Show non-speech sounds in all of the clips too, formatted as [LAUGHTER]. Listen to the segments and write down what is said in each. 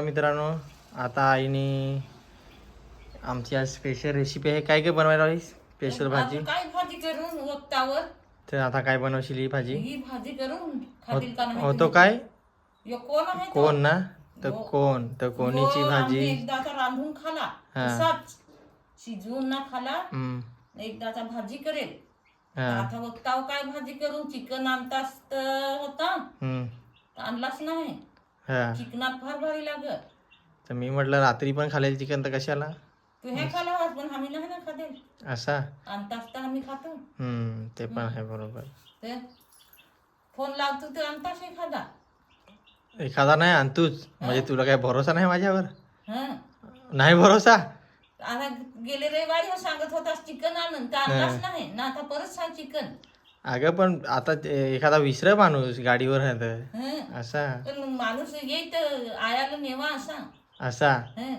मित्रांनो? आता आईने आमची आज स्पेशल रेसिपी आहे. काय काय बनवायला हवी स्पेशल भाजी? काय भाजी करून वक्तावर तर आता काय बनवशील ही भाजी? ही भाजी करून खातील का नाही होतो तुम्ही? काय? यो कोण आहे तो? कोण ना? तर हो. कोण? तर कोणीची भाजी? एकदाचा रांधून खाला. हा. तसाच शिजवून ना खाला. हम्म, एकदाचा भाजी करेल. हा, आता वक्ताव काय भाजी करून चिकन आणतास तर होता. हम्म, आणलाच नाही. हा. फार भारी लागत तर मी म्हटलं रात्री पण खाल्लेलं चिकन तर कशाला? तू हे खाला होस पण आम्ही नाही ना खाते असा? आणतास तर आम्ही खातो. हम्म ते पण आहे बरोबर. ते फोन लावतो तर आणतास एखादा. एखादा नाही आणतोच म्हणजे तुला काय भरोसा नाही माझ्यावर? हा. नाही भरोसा? आता गेले रविवारी हो सांगत होतास चिकन आणून तर आणलाच नाही. ना आता परत सांग चिकन. अगं पण आता एखादा विसर माणूस गाडीवर आहे तर. हं. असा. पण माणूस येत आयाला नेवा असा. असा. हं.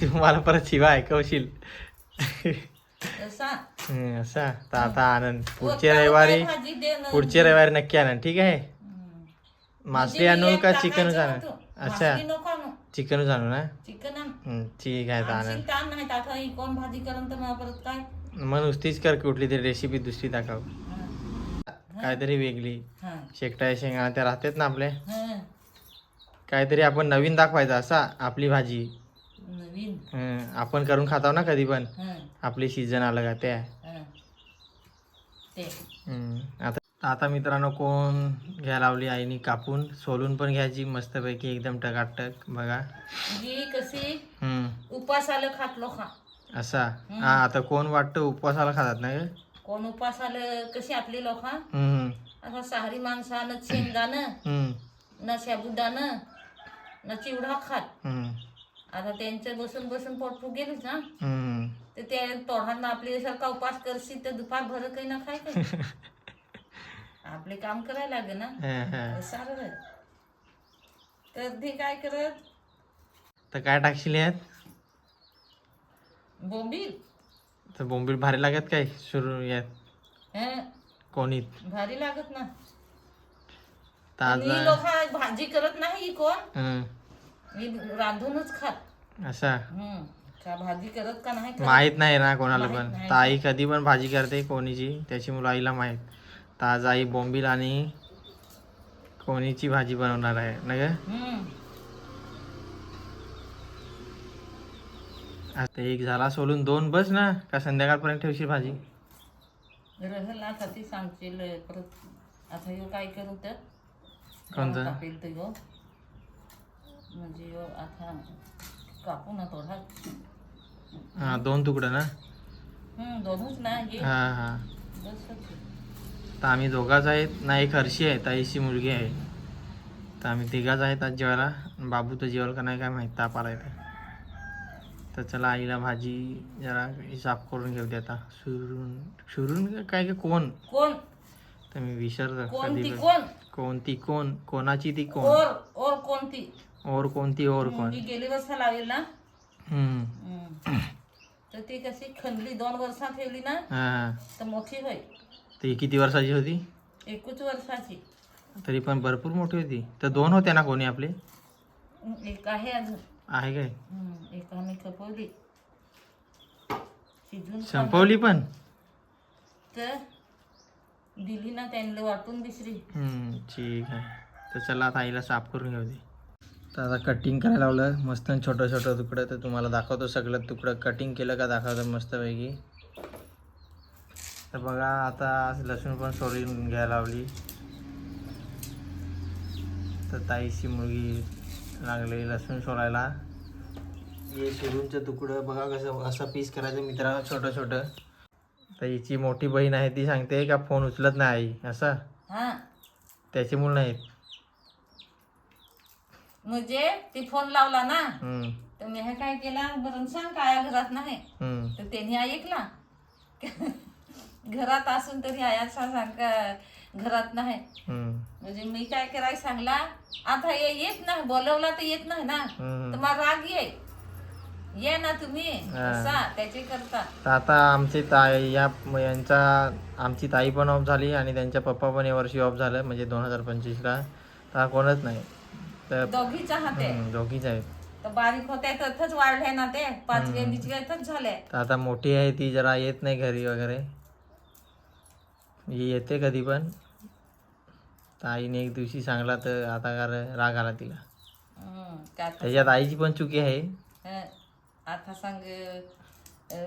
तू मला परत शिवा ऐकवशील. असा. तर आता आनंद. पुढच्या रविवारी काय भाजी दे ना. पुढच्या रविवारी नक्की आनंद. ठीक आहे? हं. मासली म्हणजे मी आणू का टाकायचं चिकनच आणू? होतं. अच्छा मासली नको आणू. चिकनच आणू ना? चिकन आण. ठीक आहे तर आणशील नाही आता ही कोण भाजी करून तर मला परत काय? मग नुसतीच कर कुठली तरी रेसिपी दुसरी दाखव. काहीतरी वेगळी. शेकटाच्या शेंगा त्या राहतात ना आपल्या. हं. काहीतरी आपण नवीन दाखवायचं असा आपली भाजी. नवीन? हं, आपण करून खाताव ना कधी पण. आपली सीझन आलं का त्या. हं. आता आता मित्रांनो कोण घ्या लावली आईनी कापून सोलून पण घ्यायची मस्तपैकी एकदम टकाटक बघा. कशी? हम्म, उपासाला खातलो खा. असा. हा आता कोण वाटतं उपवासाला खातात ना कोण उपासाला कशी आपली लोक हम्म, आता सहारी माणसानं शेंगदाणं हम्म, न साबुदाणं न चिवडा खात. हम्म, आता त्यांचं बसून बसून पोट फुगेलच ना. हम्म. तर ते तोंडांना आपली सारखा उपास करशील तर दुपार भर काही ना खाय काय [LAUGHS] आपले काम करायला लागे ना. हं, हं. सारं तर ते काय करत? तर काय टाकशील यात? बोंबील? तर बोंबील भारी लागत काय? सुरू यात. हं, कोणीत? भारी लागत ना. ताजा. मी लोक भाजी करत नाही कोण? हं, मी रांधूनच खात. असा? हं. का भाजी करत का नाही? माहीत नाही ना कोणाला माहीत पण. नाही. तर आई कधी पण भाजी करते कोणीची त्याची मुलं आईला माहीत. तर आज आई बोंबील आणि कोणीची भाजी बनवणार आहे ना ग हं. आता एक झाला सोलून दोन बस ना. का संध्याकाळपर्यंत ठेवशील भाजी? रहल आता ती सांगशील परत आता ह्यो काय करू तर कोणतं? कापेल तर ह्यो म्हणजे ह्यो आता कापू ना थोडा. हा दोन तुकडं ना? हं, दोनच हा. हा. तर आम्ही दोघाच आहेत. ना एक हर्षी आहे ताईची मुलगी आहे. तर आम्ही तिघाच आहेत आज जेवायला. बाबू तर जेवायला का नाही काय माहीत ताप आलाय तर तर चला आईला भाजी जरा साफ करून घेऊ दे आता. सुरून सुरून का काय का कोण? कोण? तर मी विसरतो कोणती कधी. कोण? कोणती कोण? कोणाची ती कोण? ओर ओर कोणती? और कोणती और कोण? मी गेली वर्ष लावेल ना? हम्म. तर ती कशी खंडली दोन वर्षात ठेवली ना? हा. तर मोठी होय ती किती वर्षाची होती? एकूच वर्षाची. तरी पण भरपूर मोठी होती. तर दोन होत्या ना कोणी आपले? एक आहे अजून. आहे काय? एक आम्ही खपवली. शिजून संपवली पण? तर दिली ना त्यांना वाटून दुसरी हम्म, ठीक आहे. तर चला आता आईला साफ करून घेऊ दे. तर आता कटिंग करायला लावलं. मस्त छोटं छोटं तुकडं तर तुम्हाला दाखवतो. सगळं तुकडं कटिंग केलं का दाखवतो मस्तपैकी. तर बघा आता लसूण पण सोडून घ्यायला लावली. तर ताईची मुलगी लागली लसूण सोलायला. हे शिरूंचं तुकडं बघा कसं असं पीस करायचं मित्रांनो छोटं छोटं. तर हिची मोठी बहीण आहे ती सांगते का फोन उचलत नाही आई असं. हा. त्याची मुलं नाहीत. म्हणजे ती फोन लावला ना हम्म, तर मी हे काय केला बरं सांग काय घरात नाही. हम्म, तर त्यांनी ऐकला. [LAUGHS] घरात असून तरी आयाचा सांग का घरात नाही. हम्म, म्हणजे मी काय करायला सांगला? आता ये येत नाही बोलवला तर येत नाही ना. तर मला राग ये. ये ना तुम्ही. असा त्याचे करता. तर आता आमची ताई या यांचा आमची ताई पण ऑफ झाली आणि त्यांच्या पप्पा पण यावर्षी ऑफ झालं म्हणजे दोन हजार पंचवीसला. तर कोणच नाही. तर दोघीच्या हाते हम्म, दोघीच आहेत. तर बारीक होत्या तथच वाढले ना ते. पाचव्या बिचव्या इथंच झाले. तर आता मोठी आहे ती जरा येत नाही घरी वगैरे. ही येते कधी पण. तर आईने एक दिवशी सांगला तर आता का राग आला तिला. त्याच्यात आईची पण चुकी आहे. हं, आता सांग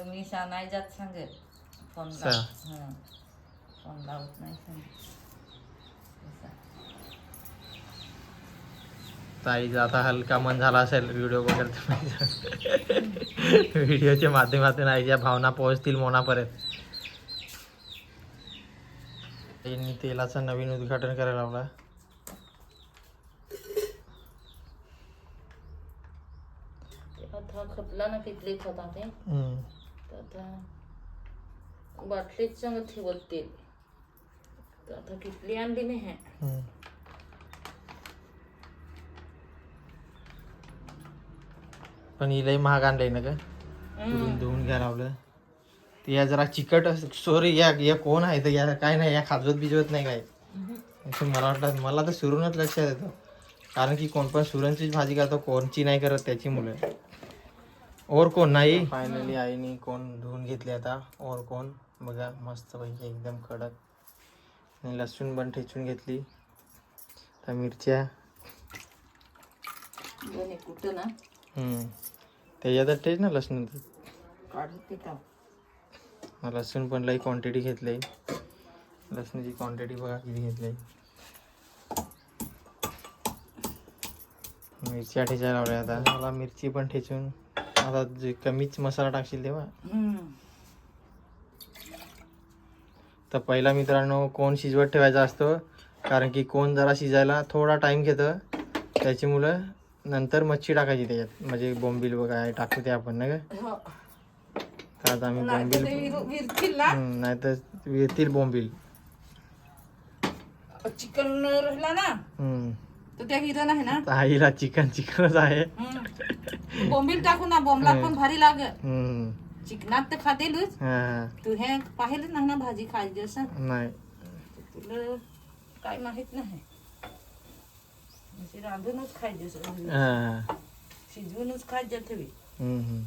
मी नाही जात सांग फोन. फोन लावत नाही आईचा आता हलका मन झाला असेल व्हिडिओ वगैरे व्हिडिओच्या माध्यमातून आईच्या भावना पोहोचतील मोनापर्यंत. त्यांनी तेलाचं नवीन उद्घाटन करायला लावला. खपला ना पितलीत होता ते. आता बाटलीत संग ठेवत तेल तर आता किटली आणली नाही. पण हिलाही महाग आणलंय ना का धुवून घ्या लावलं. या जरा चिकट सॉरी या या कोण आहे तर या काय नाही या खाजवत बिजवत नाही काय. असं मला वाटलं मला तर सुरूनच लक्षात येतं कारण की कोण पण सुरणचीच भाजी करतो कोणची नाही करत त्याची मुलं. और कोण नाही? फायनली आईने कोण धुवून घेतले आता? और कोण? बघा मस्त पैकी एकदम कडक. आणि लसूण पण ठेचून घेतली. तर मिरच्या. कुठं ना? हम्म. त्याच्यातच टेच ना लसूण काढत पिता लसूण पण लई क्वांटिटी घेतली लसणाची क्वांटिटी बघा किती घेतली मिरच्या ठेचायला लावल्या आता. मला मिरची पण ठेचून. आता जे कमीच मसाला टाकशील तेव्हा. तर पहिला मित्रांनो कोण शिजवत ठेवायचा असतो कारण की कोण जरा शिजायला थोडा टाइम घेतं. त्याची मुलं नंतर मच्छी टाकायची त्याच्यात. म्हणजे बोंबील वगैरे टाकू ते आपण ना का? तर आता आम्ही बोंबील विरतील ना? नाही तर येतील बोंबील. चिकन राहिला ना? हम्म. तर त्या हिरण आहे ना? तर आईला चिकन चिकनच आहे. बोंबील टाकू ना बोंबला पण भारी हम्म. चिकनात तर खातेलच. हा. तू हे पाहिलं नाही ना भाजी खायची असं? नाही. तुला काय माहीत नाही. अशी रांधूनच खायची असं. हा. शिजवूनच खायच्या ठेवी हम्म, हम्म.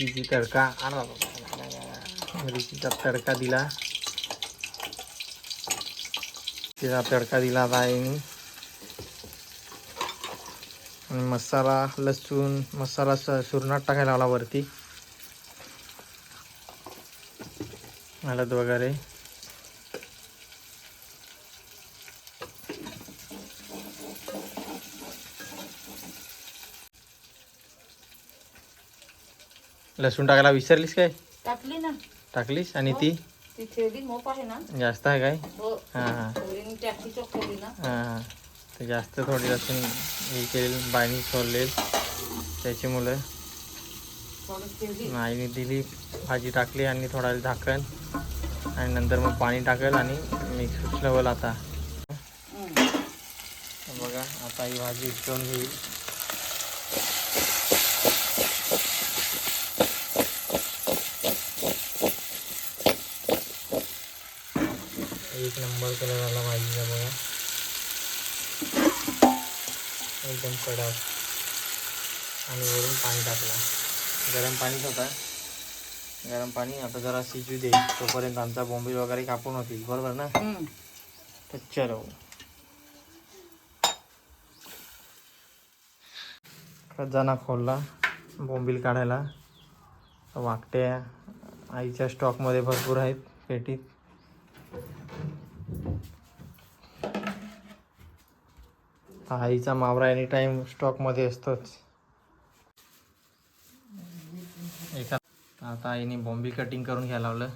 मिरचीची तडका. आणा मिरचीचा तडका दिला. तिचा तडका दिला आता आईने आणि मसाला लसूण मसाला स- सुरणात टाकायला लावला वरती. हळद वगैरे. लसूण टाकायला विसरलीस काय? टाकली ना. टाकलीस? आणि ती? ती ठेवली मोप आहे ना. जास्त आहे काय? हो. हां हां. थोडी ना. हां तर जास्त थोडी लसूण हे केलेल बाणी सोडलेल त्याची मुलं. आईने दिली भाजी टाकली आणि थोडा झाकण. आणि नंतर मग पाणी टाकेल आणि मिक्स उचलवल आता. बघा आता ही भाजी उचलून घेईल. एक नंबर कलर आला भाजीचा बघा. एकदम कडक. आणि वरून पाणी टाकलं. गरम पाणीच होता. गरम पाणी आता जरा शिजू दे. तोपर्यंत आमचा बोंबील वगैरे कापून होतील. बरोबर ना? चलो. खजाना खोलला. बोंबील काढायला. वाकट्या. आईच्या स्टॉकमध्ये भरपूर आहेत पेटीत. आईचा मावरा एनी टाइम स्टॉकमध्ये असतोच. एका आता आईने बॉम्बी कटिंग करून घ्यायला लावलं.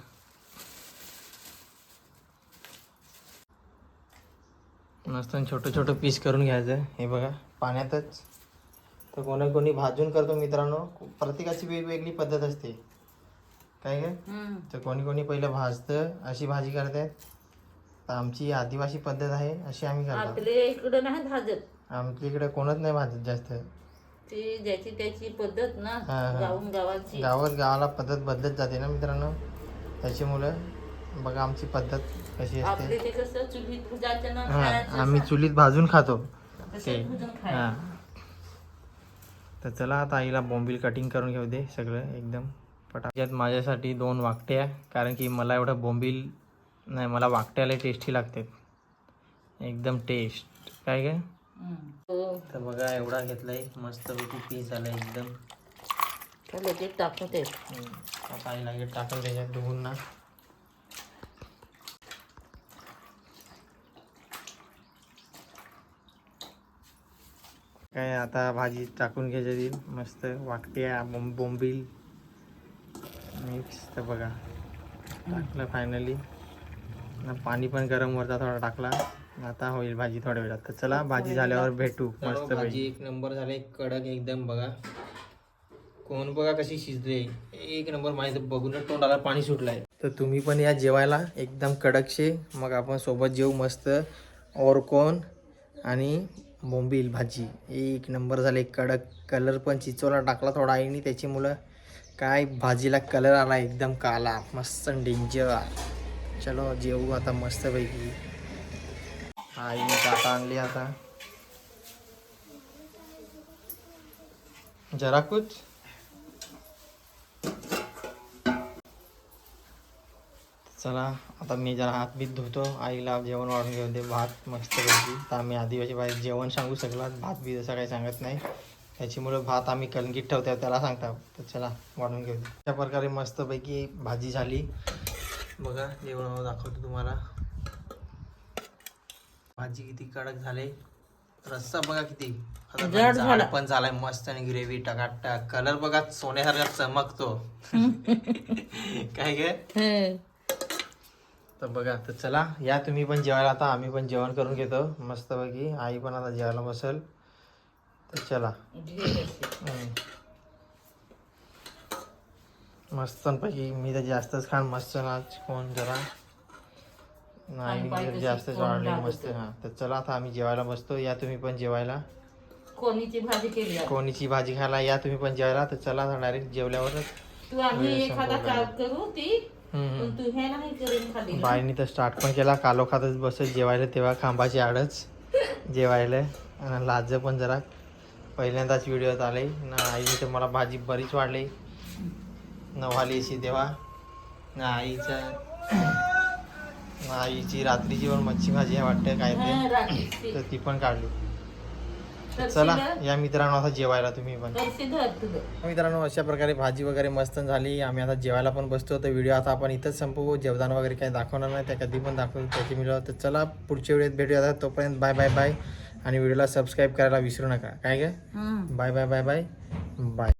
मस्त छोटं छोटं पीस करून घ्यायचं. हे बघा पाण्यातच. तर कोणी कोणी भाजून करतो मित्रांनो. प्रत्येकाची वेगवेगळी पद्धत असते. काय काय. तर कोणी कोणी पहिलं भाजतं अशी भाजी करतात. तर आमची आदिवासी पद्धत आहे अशी आम्ही करतो. आपले इकडं नाही भाजत. आमच्या इकडे कोणच नाही भाजत जास्त. ती ज्याची त्याची पद्धत ना हा, हा. गावून गावाची. गावात गावाला पद्धत बदलत जाते ना मित्रांनो. त्याच्यामुळं बघा आमची पद्धत कशी असते. आपले ते कसं चुलीत भुजायचं ना हा खायचं आम्ही चुलीत भाजून खातो. भुजून खायचं. हा तर चला आता आईला बॉम्बिल कटिंग करून घेऊ दे सगळं एकदम. पटाक्यात माझ्यासाठी दोन वाकट्या कारण की मला एवढं बोंबील नाही मला वाकट्याला टेस्टी लागतात. एकदम टेस्ट काय काय तर बघा एवढा घेतलाय. मस्तपैकी पीस झालाय एकदम. तर लगेच टाकू ते हे टाकून त्याच्यात धुवून ना काय आता भाजी टाकून घ्यायची. मस्त वाकट्या बोंब बोंबील. मिक्स तर बघा. टाकलं फायनली पाणी पण गरम वरचा थोडा टाकला. आता होईल भाजी थोड्या वेळात. तर चला भाजी झाल्यावर भेटू. मस्त भाजी एक नंबर झाले. कडक एकदम बघा. कोण बघा कशी शिजले एक नंबर माझ्या बघूनच तोंडाला पाणी सुटलंय. तर तुम्ही पण या जेवायला. एकदम कडकशे. मग आपण सोबत जेऊ मस्त ओरकोन आणि बोंबील भाजी. एक नंबर झाले. कडक. कलर पण चिचोला टाकला थोडा आईने. त्याची मुलं काय भाजीला कलर आला एकदम काला मस्त डेंजर चलो जेवू आता मस्तपैकी. आईने ताटा आणली आता. जरा कुछ. चला आता मी जरा हात बीत धुतो. आईला जेवण वाढून घेऊन दे भात मस्त पैकी तर आम्ही आदिवासी बाहेर जेवण सांगू शकला भात बी असं काही सांगत नाही. त्याच्यामुळं भात आम्ही कणकीत ठेवतो त्याला सांगता. तर चला वाढून घेऊ. अशा प्रकारे मस्तपैकी भाजी झाली. बघा जेवण दाखवतो तुम्हाला. भाजी किती कडक झाले. रस्सा बघा किती. पण झालाय मस्त आणि ग्रेव्ही टकाटक. कलर बघा सोन्यासारखा चमकतो. [LAUGHS] काय हं. तर बघा तर चला या तुम्ही पण जेवायला आता आम्ही पण जेवण करून घेतो. मस्तपैकी आई पण आता जेवायला बसेल. अशी. हम्म. मस्तपैकी मी तर जास्तच खाण मस्त नाच कोण जरा. नाही जास्तच वाढले मस्त. हा तर चला आता आम्ही जेवायला बसतो. या तुम्ही पण जेवायला. कोणीची भाजी केली? कोणीची भाजी खायला या तुम्ही पण जेवायला. तर चला डायरेक्ट जेवल्यावरच. तू आम्ही एखादा करू ती ना. बाईनी तर स्टार्ट पण केला. कालो खातच बसत जेवायला तेव्हा खांबाची आडच [LAUGHS] जेवायला. आणि लाज पण जरा. पहिल्यांदाच व्हिडिओत आले ना आईने तर मला भाजी बरीच वाढली. नवाली अशी तेव्हा ना आईचं ना आईची रात्रीची पण मच्छी भाजी आहे वाटतं काय ते. तर ती पण काढली. चला या मित्रांनो आता जेवायला तुम्ही पण. मित्रांनो अशा प्रकारे भाजी वगैरे मस्त झाली. आम्ही आता जेवायला पण बसतो. तर व्हिडिओ आता आपण इथंच संपवू. जेवदान वगैरे काही दाखवणार नाही. त्या कधी पण दाखवू. त्याची मिळव तर चला पुढच्या व्हिडिओत भेटूया तोपर्यंत बाय बाय बाय. आणि व्हिडिओला सबस्क्राईब करायला विसरू नका. काय काय. Bye bye bye bye. Bye.